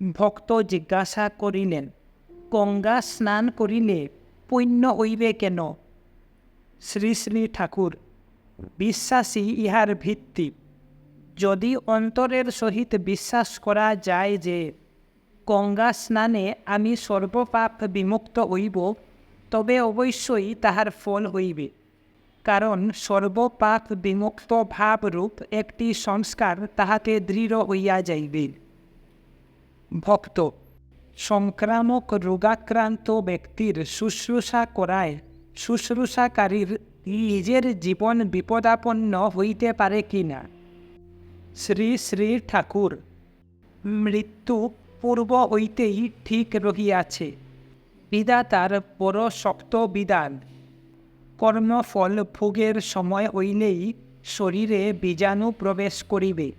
ভক্ত জিজ্ঞাসা করিলেন গঙ্গা স্নান করিলে পুণ্য হইবে কেন? শ্রী শ্রী ঠাকুর বিশ্বাসী ইহার ভিত্তি। যদি অন্তরের সহিত বিশ্বাস করা যায় যে গঙ্গা স্নানে আমি সর্বপাপ বিমুক্ত হইব তবে অবশ্যই তাহার ফল হইবে কারণ সর্বপাপ বিমুক্ত ভাবরূপ একটি সংস্কার তাহাতে দৃঢ় হইয়া যাইবে। ভক্ত। সংক্রামক রোগাক্রান্ত ব্যক্তির শুশ্রূষা করায় শুশ্রূষাকারীর নিজের জীবন বিপদাপন্ন হইতে পারে কি না শ্রী শ্রী ঠাকুর, মৃত্যু পূর্ব হইতেই ঠিক রহিয়াছে। বিধাতার বড় শক্ত বিধান। কর্মফল ভোগের সময় হইলেই শরীরে বীজাণু প্রবেশ করিবে।